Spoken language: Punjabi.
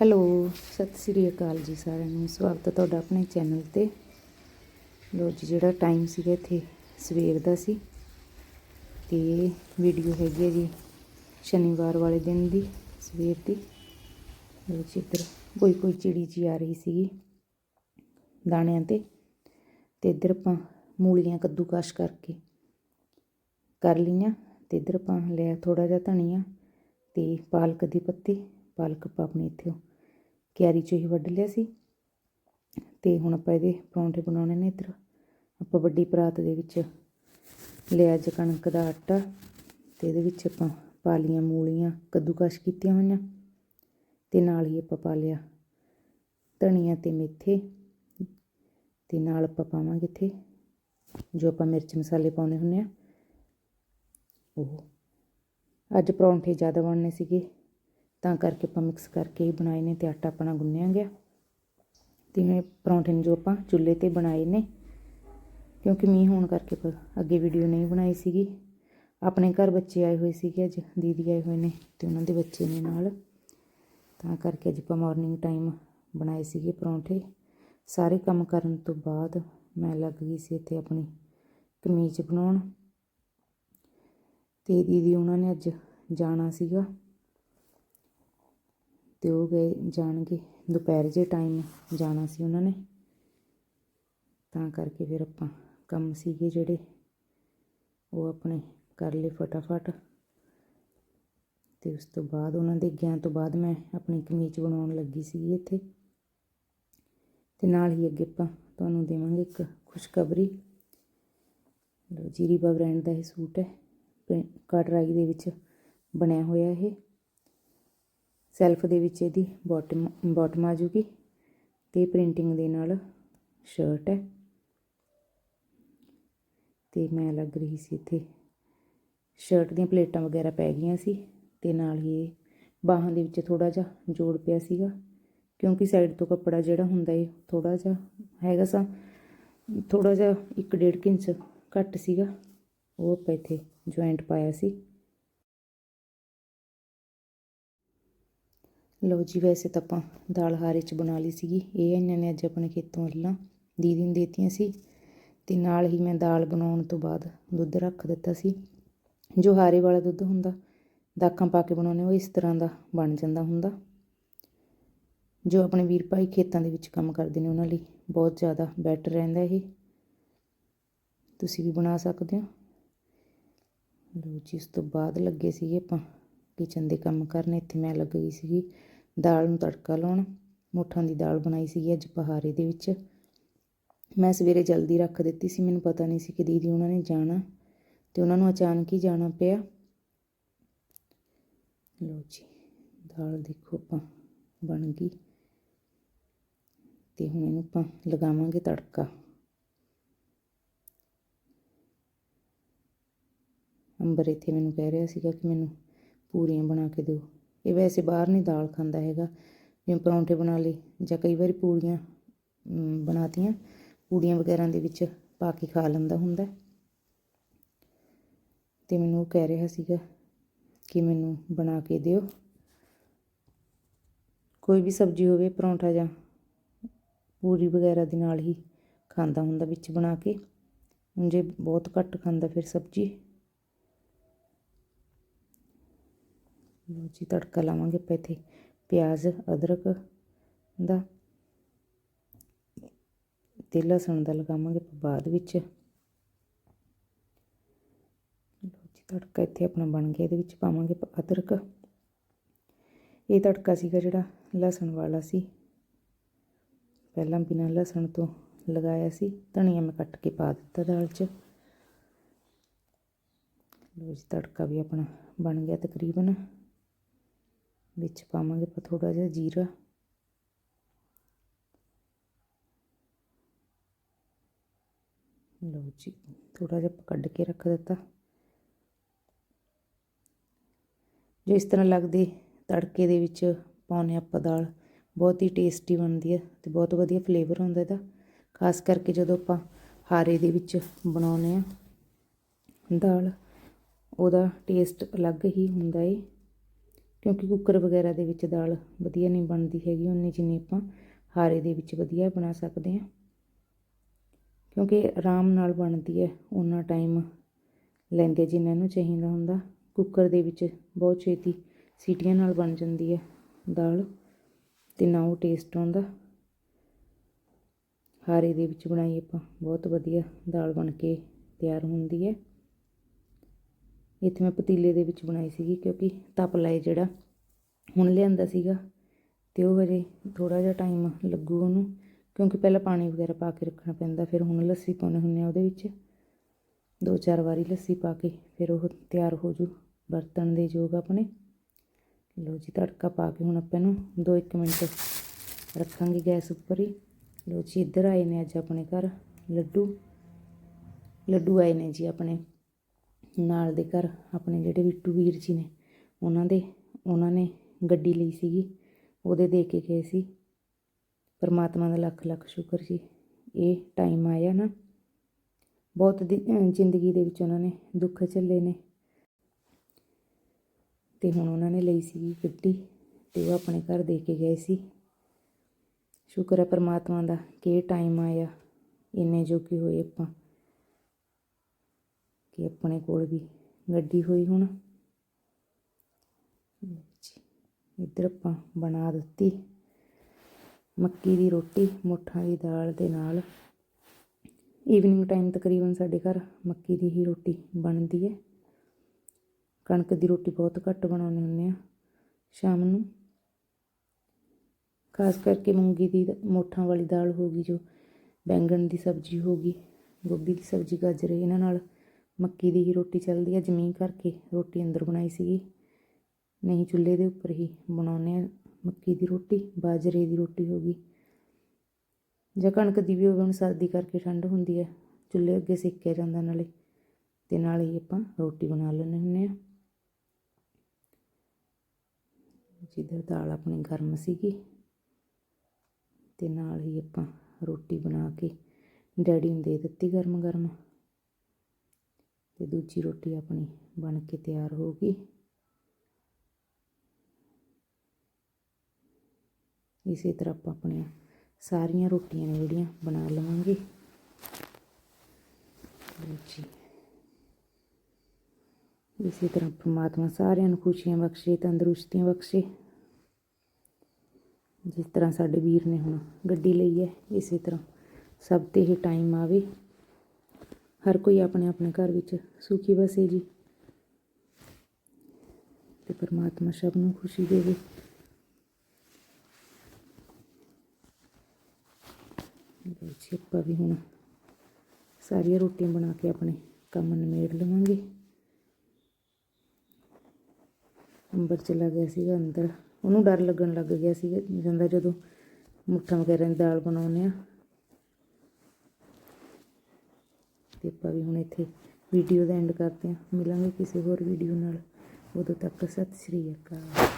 ਹੈਲੋ, ਸਤਿ ਸ੍ਰੀ ਅਕਾਲ ਜੀ ਸਾਰਿਆਂ ਨੂੰ। ਸਵਾਗਤ ਹੈ ਤੁਹਾਡਾ ਆਪਣੇ ਚੈਨਲ ਤੇ। ਲੋ ਜੀ, ਜਿਹੜਾ ਟਾਈਮ ਸੀਗਾ ਇੱਥੇ ਸਵੇਰ ਦਾ ਸੀ। ਤੇ ਵੀਡੀਓ ਹੈਗੀ ਹੈ ਜੀ ਸ਼ਨੀਵਾਰ ਵਾਲੇ ਦਿਨ ਦੀ, ਸਵੇਰ ਦੀ। ਲੋ ਜੀ, ਇੱਧਰ ਕੋਈ ਕੋਈ ਚਿੜੀ ਜੀ ਆ ਰਹੀ ਸੀਗੀ ਦਾਣਿਆਂ ਤੇ। ਤੇ ਇੱਧਰ ਆਪਾਂ ਮੂਲੀਆਂ ਕੱਦੂਕਸ਼ ਕਰਕੇ ਕਰ ਲਈਆਂ। ਤੇ ਇੱਧਰ ਆਪਾਂ ਲਿਆ ਥੋੜਾ ਜਿਹਾ ਧਨੀਆ ਤੇ ਪਾਲਕ ਦੀ ਪੱਤੀ। ਪਾਲਕ ਆਪਾਂ ਆਪਣੀ ਇੱਥੇ ਕਿਆਰੀ ਚੋਂ ਹੀ ਵੱਢ ਲਿਆ ਸੀ। ਤੇ ਹੁਣ ਆਪਾਂ ਇਹਦੇ ਪਰੌਂਠੇ ਬਣਾਉਣੇ ਨੇ ਇੱਧਰ। ਆਪਾਂ ਵੱਡੀ ਪਰਾਤ ਦੇ ਵਿੱਚ ਲਿਆ ਅੱਜ ਕਣਕ ਦਾ ਆਟਾ ਤੇ ਇਹਦੇ ਵਿੱਚ ਆਪਾਂ ਪਾ ਲਈਆਂ ਮੂਲੀਆਂ, ਕੱਦੂਕਸ਼ ਕੀਤੀਆਂ ਹੋਈਆਂ। ਤੇ ਨਾਲ ਹੀ ਆਪਾਂ ਪਾ ਲਿਆ ਧਨੀਆ ਤੇ ਮੇਥੇ। ਤੇ ਨਾਲ ਆਪਾਂ ਪਾਵਾਂਗੇ ਇੱਥੇ ਜੋ ਆਪਾਂ ਮਿਰਚ ਮਸਾਲੇ ਪਾਉਣੇ ਹੁੰਦੇ ਆ। ਉਹ ਅੱਜ ਪਰੌਂਠੇ ਜ਼ਿਆਦਾ ਬਣਨੇ ਸੀਗੇ। ਤਾਂ ਕਰਕੇ ਆਪਾਂ ਮਿਕਸ ਕਰਕੇ ਹੀ ਬਣਾਏ ਨੇ ਤੇ ਆਟਾ ਆਪਣਾ ਗੁੰਨਿਆ ਗਿਆ। ਤੇ ਪਰੌਂਠੇ ਨੇ ਜੋ ਆਪਾਂ ਚੁੱਲ੍ਹੇ ਤੇ ਬਣਾਏ ਨੇ, ਕਿਉਂਕਿ ਮੀਂਹ ਹੋਣ ਕਰਕੇ ਅੱਗੇ ਵੀਡੀਓ ਨਹੀਂ ਬਣਾਈ ਸੀਗੀ। ਆਪਣੇ ਘਰ ਬੱਚੇ ਆਏ ਹੋਏ ਸੀਗੇ ਅੱਜ, ਦੀਦੀ ਆਏ ਹੋਏ ਨੇ ਤੇ ਉਹਨਾਂ ਦੇ ਬੱਚੇ ਨੇ ਨਾਲ। ਤਾਂ ਕਰਕੇ ਅੱਜ ਆਪਾਂ ਮਾਰਨਿੰਗ ਟਾਈਮ ਬਣਾਏ ਸੀਗੇ ਪਰੌਂਠੇ। ਸਾਰੇ ਕੰਮ ਕਰਨ ਤੋਂ ਬਾਅਦ ਮੈਂ ਲੱਗ ਗਈ ਸੀ ਇੱਥੇ ਆਪਣੀ ਕਮੀਜ਼ ਬਣਾਉਣ। ਤੇ ਦੀਦੀ ਉਹਨਾਂ ਨੇ ਅੱਜ ਜਾਣਾ ਸੀਗਾ। ਅਤੇ ਉਹ ਗਏ ਜਾਣਗੇ। ਦੁਪਹਿਰ ਜੇ ਟਾਈਮ ਜਾਣਾ ਸੀ ਉਹਨਾਂ ਨੇ। ਤਾਂ ਕਰਕੇ ਫਿਰ ਆਪਾਂ ਕੰਮ ਸੀਗੇ ਜਿਹੜੇ, ਉਹ ਆਪਣੇ ਕਰ ਲਏ ਫਟਾਫਟ। ਤੇ ਉਸ ਤੋਂ ਬਾਅਦ ਉਹਨਾਂ ਦੇ ਗਿਆ ਤੋਂ ਬਾਅਦ ਮੈਂ ਆਪਣੀ ਕਮੀਜ਼ ਬਣਾਉਣ ਲੱਗੀ ਸੀਗੀ ਇੱਥੇ। ਤੇ ਨਾਲ ਹੀ ਅੱਗੇ ਆਪਾਂ ਤੁਹਾਨੂੰ ਦੇਵਾਂਗੇ ਇੱਕ ਖੁਸ਼ਖਬਰੀ। ਲੋ ਜੀਰੀਬਾ ਬ੍ਰਾਂਡ ਦਾ ਇਹ ਸੂਟ ਹੈ। ਕਟਰਾਈ ਦੇ ਵਿੱਚ ਬਣਿਆ ਹੋਇਆ ਇਹ। ਸੈਲਫ ਦੇ ਵਿੱਚ ਇਹਦੀ ਬਾਟਮ ਬਾਟਮ ਆ ਜੂਗੀ ਤੇ ਪ੍ਰਿੰਟਿੰਗ ਦੇ ਨਾਲ ਸ਼ਰਟ ਹੈ। ਤੇ ਮੈਂ ਲੱਗ ਰਹੀ ਸੀ ਇੱਥੇ ਸ਼ਰਟ ਦੀਆਂ ਪਲੇਟਾਂ ਵਗੈਰਾ ਪੈ ਗਈਆਂ ਸੀ ਤੇ ਨਾਲ ਹੀ ਇਹ ਬਾਹਾਂ ਦੇ ਵਿੱਚ ਥੋੜਾ ਜਿਹਾ ਜੋੜ ਪਿਆ ਸੀਗਾ ਕਿਉਂਕਿ ਸਾਈਡ ਤੋਂ ਕੱਪੜਾ ਜਿਹੜਾ ਹੁੰਦਾ ਏ ਥੋੜਾ ਜਿਹਾ ਹੈਗਾ ਸਾ ਥੋੜਾ ਜਿਹਾ 1.5 ਇੰਚ ਘੱਟ ਸੀਗਾ, ਉਹ ਆਪਾਂ ਇੱਥੇ ਜੁਆਇੰਟ ਪਾਇਆ ਸੀ। ਲਓ ਜੀ, ਵੈਸੇ ਤਾਂ ਆਪਾਂ ਦਾਲ ਹਾਰੇ ਚ ਬਣਾ ਲਈ ਸੀਗੀ। ਇਹ ਇਹਨਾਂ ਨੇ ਅੱਜ ਆਪਣੇ ਖੇਤੋਂ ਅੱਲਾਂ ਦੀਦੀ ਨੂੰ ਦੇਤੀਆਂ ਸੀ ਤੇ ਨਾਲ ਹੀ ਮੈਂ ਦਾਲ ਬਣਾਉਣ ਤੋਂ ਬਾਅਦ ਦੁੱਧ ਰੱਖ ਦਿੱਤਾ ਸੀ। ਜੋ ਹਾਰੇ ਵਾਲਾ ਦੁੱਧ ਹੁੰਦਾ, ਦਾਖਾਂ ਪਾ ਕੇ ਬਣਾਉਨੇ ਉਹ ਇਸ ਤਰ੍ਹਾਂ ਦਾ ਬਣ ਜਾਂਦਾ ਹੁੰਦਾ। ਜੋ ਆਪਣੇ ਵੀਰ ਭਾਈ ਖੇਤਾਂ ਦੇ ਵਿੱਚ ਕੰਮ ਕਰਦੇ ਨੇ, ਉਹਨਾਂ ਲਈ ਬਹੁਤ ਜ਼ਿਆਦਾ ਬੈਟਰ ਰਹਿੰਦਾ ਇਹ। ਤੁਸੀਂ ਵੀ ਬਣਾ ਸਕਦੇ ਹੋ। ਲੋ ਜੀ ਉਸ ਤੋਂ ਬਾਅਦ ਲੱਗੇ ਸੀਗੇ ਆਪਾਂ ਕਿਚਨ ਦੇ ਕੰਮ ਕਰਨ, ਇੱਥੇ ਮੈਂ ਲੱਗ ਗਈ ਸੀਗੀ। ਦਾਲ ਨੂੰ ਤੜਕਾ ਲਾਉਣ, ਮੁੱਠਾਂ ਦੀ ਦਾਲ ਬਣਾਈ ਸੀਗੀ ਅੱਜ ਪਹਾੜੇ ਦੇ ਵਿੱਚ। ਮੈਂ ਸਵੇਰੇ ਜਲਦੀ ਰੱਖ ਦਿੱਤੀ ਸੀ, ਮੈਨੂੰ ਪਤਾ ਨਹੀਂ ਸੀ ਕਿ ਦੀਦੀ ਉਹਨਾਂ ਨੇ ਜਾਣਾ, ਤੇ ਉਹਨਾਂ ਨੂੰ ਅਚਾਨਕ ਹੀ ਜਾਣਾ ਪਿਆ। ਲੋ ਜੀ, ਦਾਲ ਦੇਖੋ ਆਪਾਂ, ਬਣ ਗਈ। ਤੇ ਹੁਣ ਇਹਨੂੰ ਆਪਾਂ ਲਗਾਵਾਂਗੇ ਤੜਕਾ। ਅੰਬਰ ਇੱਥੇ ਮੈਨੂੰ ਕਹਿ ਰਿਹਾ ਸੀਗਾ ਕਿ ਮੈਨੂੰ ਪੂਰੀਆਂ ਬਣਾ ਕੇ ਦਿਓ। ਇਹ ਵੈਸੇ ਬਾਹਰ ਨਹੀਂ ਦਾਲ ਖਾਂਦਾ ਹੈਗਾ। ਜਿਵੇਂ ਪਰੌਂਠੇ ਬਣਾ ਲਏ ਜਾਂ ਕਈ ਵਾਰੀ ਪੂਰੀਆਂ ਬਣਾਤੀਆਂ, ਪੂੜੀਆਂ ਵਗੈਰਾ ਦੇ ਵਿੱਚ ਪਾ ਕੇ ਖਾ ਲੈਂਦਾ ਹੁੰਦਾ। ਤੇ ਮੈਨੂੰ ਉਹ ਕਹਿ ਰਿਹਾ ਸੀਗਾ ਕਿ ਮੈਨੂੰ ਬਣਾ ਕੇ ਦਿਓ। ਕੋਈ ਵੀ ਸਬਜ਼ੀ ਹੋਵੇ, ਪਰੌਂਠਾ ਜਾਂ ਪੂਰੀ ਵਗੈਰਾ ਦੇ ਨਾਲ ਹੀ ਖਾਂਦਾ ਹੁੰਦਾ ਵਿੱਚ ਬਣਾ ਕੇ। ਹੁਣ ਜੇ ਬਹੁਤ ਘੱਟ ਖਾਂਦਾ ਫਿਰ ਸਬਜ਼ੀ। ਲੋ ਜੀ ਤੜਕਾ ਲਾਵਾਂਗੇ ਆਪਾਂ ਇੱਥੇ ਪਿਆਜ਼, ਅਦਰਕ ਦਾ ਤੇ ਲਸਣ ਦਾ ਲਗਾਵਾਂਗੇ ਆਪਾਂ ਬਾਅਦ ਵਿੱਚ। ਲੋ ਜੀ, ਤੜਕਾ ਇੱਥੇ ਆਪਣਾ ਬਣ ਗਿਆ, ਇਹਦੇ ਵਿੱਚ ਪਾਵਾਂਗੇ ਅਦਰਕ। ਇਹ ਤੜਕਾ ਸੀਗਾ ਜਿਹੜਾ ਲਸਣ ਵਾਲਾ ਸੀ। ਪਹਿਲਾਂ ਬਿਨਾਂ ਲਸਣ ਤੋਂ ਲਗਾਇਆ ਸੀ, ਧਨੀਆ ਮੈਂ ਕੱਟ ਕੇ ਪਾ ਦਿੱਤਾ ਦਾਲ 'ਚ। ਲੋ ਜੀ, ਤੜਕਾ ਵੀ ਆਪਣਾ ਬਣ ਗਿਆ ਤਕਰੀਬਨ। ਵਿੱਚ ਪਾਵਾਂਗੇ ਆਪਾਂ ਥੋੜਾ ਜਿਹਾ ਜੀਰਾ। ਲਓ ਜੀ ਥੋੜਾ ਜਿਹਾ ਕੱਢ ਕੇ ਰੱਖ ਦਿੱਤਾ। ਜੋ ਇਸ ਤਰ੍ਹਾਂ ਲੱਗਦੀ ਤੜਕੇ ਦੇ ਵਿੱਚ ਪਾਉਨੇ ਆਪਾਂ ਦਾਲ, ਬਹੁਤ ਹੀ ਟੇਸਟੀ ਬਣਦੀ ਹੈ ਤੇ ਬਹੁਤ ਵਧੀਆ ਫਲੇਵਰ ਹੁੰਦਾ ਇਹਦਾ। ਖਾਸ ਕਰਕੇ ਜਦੋਂ ਆਪਾਂ ਹਾਰੇ ਦੇ ਵਿੱਚ ਬਣਾਉਨੇ ਆ ਦਾਲ, ਉਹਦਾ ਟੇਸਟ ਅਲੱਗ ਹੀ ਹੁੰਦਾ ਏ। ਕਿਉਂਕਿ ਕੁੱਕਰ ਵਗੈਰਾ ਦੇ ਵਿੱਚ ਦਾਲ ਵਧੀਆ ਨਹੀਂ ਬਣਦੀ ਹੈਗੀ ਉਨੀ ਜਿੰਨੀ ਆਪਾਂ ਹਾਰੇ ਦੇ ਵਿੱਚ ਵਧੀਆ ਬਣਾ ਸਕਦੇ ਹਾਂ। ਕਿਉਂਕਿ ਆਰਾਮ ਨਾਲ ਬਣਦੀ ਹੈ ਉਨਾ ਟਾਈਮ ਲੈਂਦੇ ਜਿੰਨਾ ਨੂੰ ਚਾਹੀਦਾ ਹੁੰਦਾ। ਕੁੱਕਰ ਦੇ ਵਿੱਚ ਬਹੁਤ ਛੇਤੀ ਸੀਟੀਆਂ ਨਾਲ ਬਣ ਜਾਂਦੀ ਹੈ ਦਾਲ ਅਤੇ ਨਾ ਉਹ ਟੇਸਟ ਆਉਂਦਾ। ਹਾਰੇ ਦੇ ਵਿੱਚ ਬਣਾਈ ਆਪਾਂ ਬਹੁਤ ਵਧੀਆ ਦਾਲ ਬਣ ਕੇ ਤਿਆਰ ਹੁੰਦੀ ਹੈ। ਇੱਥੇ ਮੈਂ ਪਤੀਲੇ ਦੇ ਵਿੱਚ ਬਣਾਈ ਸੀਗੀ ਕਿਉਂਕਿ ਤਪਲਾ ਹੈ ਜਿਹੜਾ, ਹੁਣ ਲਿਆਂਦਾ ਸੀਗਾ ਤੇ ਉਹ ਹਜੇ ਥੋੜਾ ਜਿਹਾ ਟਾਈਮ ਲੱਗੂ ਉਹਨੂੰ, ਕਿਉਂਕਿ ਪਹਿਲਾਂ ਪਾਣੀ ਵਗੈਰਾ ਪਾ ਕੇ ਰੱਖਣਾ ਪੈਂਦਾ, ਫਿਰ ਹੁਣ ਲੱਸੀ ਪਾਉਣੇ ਹੁੰਦੇ ਆ ਉਹਦੇ ਵਿੱਚ। ਦੋ ਚਾਰ ਵਾਰੀ ਲੱਸੀ ਪਾ ਕੇ ਫਿਰ ਉਹ ਤਿਆਰ ਹੋ ਜੂ ਬਰਤਨ ਦੇ ਯੋਗ ਆਪਣੇ। ਲੋ ਜੀ, ਤੜਕਾ ਪਾ ਕੇ ਹੁਣ ਆਪਾਂ ਨੂੰ 2-1 ਮਿੰਟ ਰੱਖਾਂਗੇ ਗੈਸ ਉੱਪਰ ਹੀ। ਲੋ ਜੀ, ਇੱਧਰ ਆਏ ਨੇ ਅੱਜ ਆਪਣੇ ਘਰ ਲੱਡੂ। ਲੱਡੂ ਆਏ ਨੇ ਜੀ ਆਪਣੇ। ਨਾਲ ਦੇ ਘਰ ਆਪਣੇ ਜਿਹੜੇ ਬਿੱਟੂ ਵੀਰ ਜੀ ਨੇ, ਉਹਨਾਂ ਦੇ, ਉਹਨਾਂ ਨੇ ਗੱਡੀ ਲਈ ਸੀਗੀ, ਉਹਦੇ ਦੇ ਕੇ ਗਏ ਸੀ। ਪਰਮਾਤਮਾ ਦਾ ਲੱਖ ਲੱਖ ਸ਼ੁਕਰ ਜੀ। ਇਹ ਟਾਈਮ ਆਇਆ ਨਾ, ਬਹੁਤ ਜ਼ਿੰਦਗੀ ਦੇ ਵਿੱਚ ਉਹਨਾਂ ਨੇ ਦੁੱਖ ਝੱਲੇ ਨੇ। ਤੇ ਹੁਣ ਉਹਨਾਂ ਨੇ ਲਈ ਸੀ ਗੱਡੀ ਤੇ ਉਹ ਆਪਣੇ ਘਰ ਦੇ ਕੇ ਗਏ ਸੀ। ਸ਼ੁਕਰ ਹੈ ਪਰਮਾਤਮਾ ਦਾ ਕਿ ਇਹ ਟਾਈਮ ਆਇਆ, ਇੰਨੇ ਜੋਗੇ ਹੋਏ ਆਪਾਂ। ਕਿ ਆਪਣੇ ਕੋਲ ਵੀ ਗੱਡੀ ਹੋਈ ਹੁਣ। ਇੱਧਰ ਆਪਾਂ ਬਣਾ ਦਿੱਤੀ ਮੱਕੀ ਦੀ ਰੋਟੀ, ਮੋਠਾਂ ਦੀ ਦਾਲ ਦੇ ਨਾਲ। ਈਵਨਿੰਗ ਟਾਈਮ ਤਕਰੀਬਨ ਸਾਡੇ ਘਰ ਮੱਕੀ ਦੀ ਹੀ ਰੋਟੀ ਬਣਦੀ ਹੈ। ਕਣਕ ਦੀ ਰੋਟੀ ਬਹੁਤ ਘੱਟ ਬਣਾਉਂਦੇ ਹੁੰਦੇ ਆ ਸ਼ਾਮ ਨੂੰ। ਖਾਸ ਕਰਕੇ ਮੂੰਗੀ ਦੀ, ਮੋਠਾਂ ਵਾਲੀ ਦਾਲ ਹੋ ਗਈ, ਜੋ ਬੈਂਗਣ ਦੀ ਸਬਜ਼ੀ ਹੋ ਗਈ, ਗੋਭੀ ਦੀ ਸਬਜ਼ੀ, ਗਾਜਰ, ਇਹਨਾਂ ਨਾਲ ਮੱਕੀ ਦੀ ਹੀ ਰੋਟੀ ਚੱਲਦੀ ਆ, ਜ਼ਮੀਨ ਕਰਕੇ ਰੋਟੀ ਅੰਦਰ ਬਣਾਈ ਸੀਗੀ। ਨਹੀਂ ਚੁੱਲ੍ਹੇ ਦੇ ਉੱਪਰ ਹੀ ਬਣਾਉਂਦੇ ਆ ਮੱਕੀ ਦੀ ਰੋਟੀ, ਬਾਜਰੇ ਦੀ ਰੋਟੀ ਹੋ ਗਈ। ਜਾਂ ਕਣਕ ਦੀ ਵੀ ਹੋਵੇ, ਹੁਣ ਸਰਦੀ ਕਰਕੇ ਠੰਡ ਹੁੰਦੀ ਹੈ ਚੁੱਲ੍ਹੇ ਅੱਗੇ ਸੇਕਿਆ ਜਾਂਦਾ ਨਾਲੇ, ਤੇ ਨਾਲ ਹੀ ਆਪਾਂ ਰੋਟੀ ਬਣਾ ਲੈਂਦੇ ਹੁੰਦੇ ਆ। ਜਿੱਧਰ ਦਾਲ ਆਪਣੀ ਗਰਮ ਸੀਗੀ, ਤੇ ਨਾਲ ਹੀ ਆਪਾਂ ਰੋਟੀ ਬਣਾ ਕੇ ਡੈਡੀ ਨੂੰ ਦੇ ਦਿੱਤੀ ਗਰਮ ਗਰਮ ਤੇ ਦੂਜੀ ਰੋਟੀ ਆਪਣੀ ਬਣ ਕੇ ਤਿਆਰ ਹੋ ਗਈ। ਇਸੇ ਤਰ੍ਹਾਂ ਆਪਾਂ ਆਪਣੀਆਂ ਸਾਰੀਆਂ ਰੋਟੀਆਂ ਨੇ ਜਿਹੜੀਆਂ ਬਣਾ ਲਵਾਂਗੇ। ਲਓ ਜੀ। ਇਸੇ ਤਰ੍ਹਾਂ ਪ੍ਰਮਾਤਮਾ ਸਾਰਿਆਂ ਨੂੰ ਖੁਸ਼ੀਆਂ ਬਖਸ਼ੇ, ਤੰਦਰੁਸਤੀਆਂ ਬਖਸ਼ੇ। ਜਿਸ ਤਰ੍ਹਾਂ ਸਾਡੇ ਵੀਰ ਨੇ ਹੁਣ ਗੱਡੀ ਲਈ ਹੈ, ਇਸੇ ਤਰ੍ਹਾਂ ਸਭ ਤੇ ਹੀ ਟਾਈਮ ਆਵੇ। ਹਰ ਕੋਈ ਆਪਣੇ ਆਪਣੇ ਘਰ ਵਿੱਚ ਸੁਖੀ ਵਸੇ ਜੀ। ਤੇ ਪਰਮਾਤਮਾ ਸਭ ਨੂੰ ਖੁਸ਼ੀ ਦੇਵੇ। ਜੀ, ਆਪਾਂ ਵੀ ਹੁਣ ਸਾਰੀਆਂ ਰੋਟੀਆਂ ਬਣਾ ਕੇ ਆਪਣੇ ਕੰਮ ਨਿਮੇੜ ਲਵਾਂਗੇ। ਅੰਬਰ ਚਲਾ ਗਿਆ ਸੀਗਾ ਅੰਦਰ। ਉਹਨੂੰ ਡਰ ਲੱਗਣ ਲੱਗ ਗਿਆ ਸੀਗਾ, ਜਾਂਦਾ ਜਦੋਂ ਮੁੱਠਾਂ ਵਗੈਰਾ ਦੀ ਦਾਲ ਬਣਾਉਂਦੇ ਆ ਤੇ ਆਪਾਂ ਵੀ ਹੁਣ ਇੱਥੇ ਵੀਡੀਓ ਦਾ ਐਂਡ ਕਰਦੇ ਹਾਂ। ਮਿਲਾਂਗੇ ਕਿਸੇ ਹੋਰ ਵੀਡੀਓ ਨਾਲ। ਉਦੋਂ ਤੱਕ ਸਤਿ ਸ਼੍ਰੀ ਅਕਾਲ।